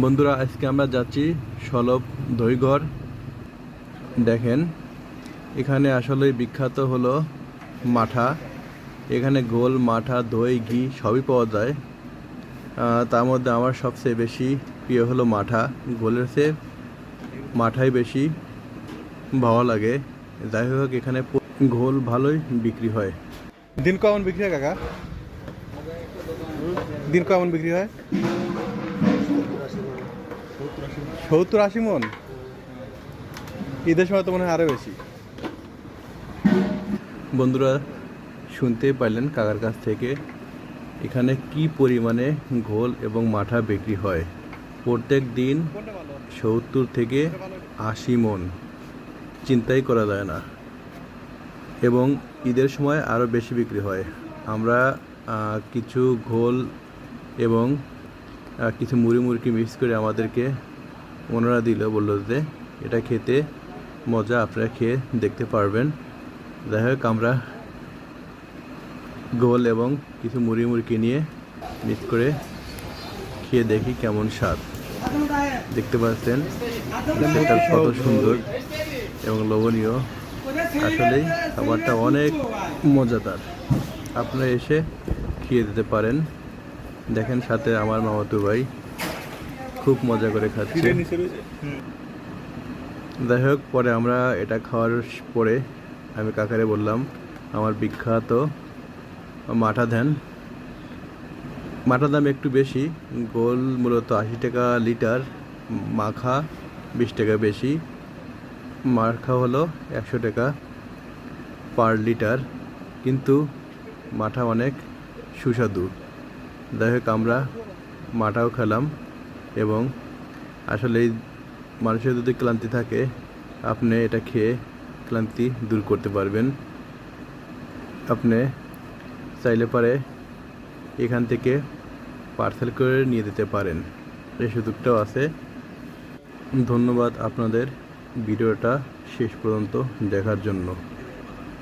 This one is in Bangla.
বন্ধুরা, আজকে আমরা যাচ্ছি সলব দইঘর। দেখেন, এখানে আসলে বিখ্যাত হলো মাঠা। এখানে গোল, মাঠা, দই, ঘি সবই পাওয়া যায়। তার মধ্যে আমার সবচেয়ে বেশি প্রিয় হলো মাঠা। গোলের চেয়ে মাঠাই বেশি ভালো লাগে। যাই হোক, এখানে ঘোল ভালোই বিক্রি হয়। দিন কেমন বিক্রি হয়, কাকা? দিন কেমন বিক্রি হয়? সত্তর আশি মন? ঈদের সময় তো মনে হয় আরও বেশি। বন্ধুরা শুনতেই পারলেন কাকার কাছ থেকে এখানে কি পরিমাণে ঘোল এবং মাঠা বিক্রি হয়। প্রত্যেক দিন সত্তর থেকে আশি মন। চিন্তাই করা যায় না। এবং ঈদের সময় আরও বেশি বিক্রি হয়। আমরা কিছু ঘোল এবং কিছু মুড়ি মুড়কি মিক্স করে আমাদেরকে ওনারা দিল, বলল যে এটা খেতে মজা, আপনারা খেয়ে দেখতে পারবেন। যাই হোক, আমরা গোল এবং কিছু মুড়ি মুড়কি নিয়ে মিক্স করে খেয়ে দেখি কেমন স্বাদ। দেখতে পাচ্ছেন, সেটা কত সুন্দর এবং লোভনীয়। আসলেই খাবারটা অনেক মজাদার। আপনারা এসে খেয়ে দিতে পারেন। দেখেন সাথে আমার মামাতো ভাই খুব মজা করে খাচ্ছে। যাই হোক পরে আমরা এটা খাওয়ার পরে আমি কাকারে বললাম আমার বিখ্যাত মাঠা ধ্যান মাঠা দাম একটু বেশি গোল মূলত আশি টাকা লিটার মাখা বিশ টাকা বেশি মাখা হলো একশো টাকা পার লিটার কিন্তু মাঠা অনেক সুস্বাদু। যাই হোক, আমরা মাঠাও খেলাম এবং আসলে মানুষের যদি ক্লান্তি থাকে, আপনি এটা খেয়ে ক্লান্তি দূর করতে পারবেন। আপনি চাইলে পারে এখান থেকে পার্সেল করে নিয়ে যেতে পারেন। এই সুযোগটাও আছে। ধন্যবাদ আপনাদের ভিডিওটা শেষ পর্যন্ত দেখার জন্য।